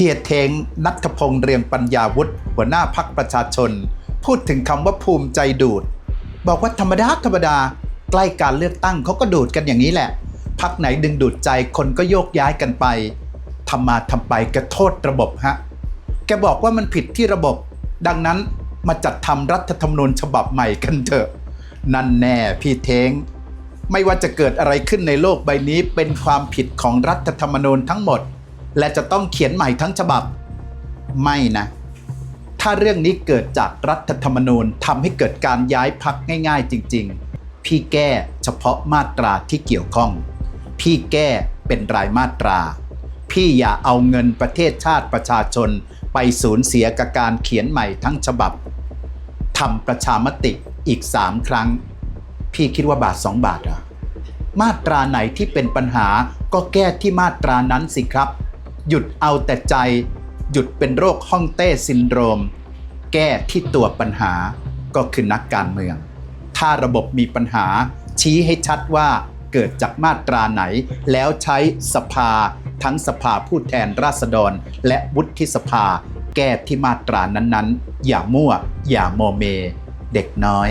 เฮียเทงนัทพงษ์เรียงปัญญาวุฒิหัวหน้าพักประชาชน พูดถึงคำว่าภูมิใจดูด บอกว่าธรรมดาธรรมดาใกล้การเลือกตั้งเขาก็ดูดกันอย่างนี้แหละ พักไหนดึงดูดใจคนก็โยกย้ายกันไปทำมาทำไปกระโทษระบบฮะแกบอกว่ามันผิดที่ระบบ ดังนั้นมาจัดทำรัฐธรรมนูญฉบับใหม่กันเถอะ นั่นแน่พี่เทงไม่ว่าจะเกิดอะไรขึ้นในโลกใบนี้เป็นความผิดของรัฐธรรมนูญทั้งหมด และจะต้องเขียนใหม่ทั้งฉบับ ไม่นะ ถ้าเรื่องนี้เกิดจากรัฐธรรมนูญทำให้เกิดการย้ายพักง่าย ๆ จริง ๆ พี่แก้เฉพาะมาตราที่เกี่ยวข้อง พี่แก้เป็นรายมาตรา พี่อย่าเอาเงินประเทศชาติประชาชน ไปสูญเสียกับการเขียนใหม่ทั้งฉบับทำประชามติอีก3ครั้ง พี่คิดว่าบาท2บาทเหรอมาตราไหนที่เป็นปัญหาก็แก้ที่มาตรานั้นสิครับ หยุดเอาแต่ใจ หยุดเป็นโรคฮ่องเต้ซินโดรม แก้ที่ตัวปัญหาก็คือนักการเมือง ถ้าระบบมีปัญหา ชี้ให้ชัดว่าเกิดจากมาตราไหน แล้วใช้สภา ทั้งสภาผู้แทนราษฎร และวุฒิสภา แก้ที่มาตรานั้นๆ อย่ามั่ว อย่าโมเม เด็กน้อย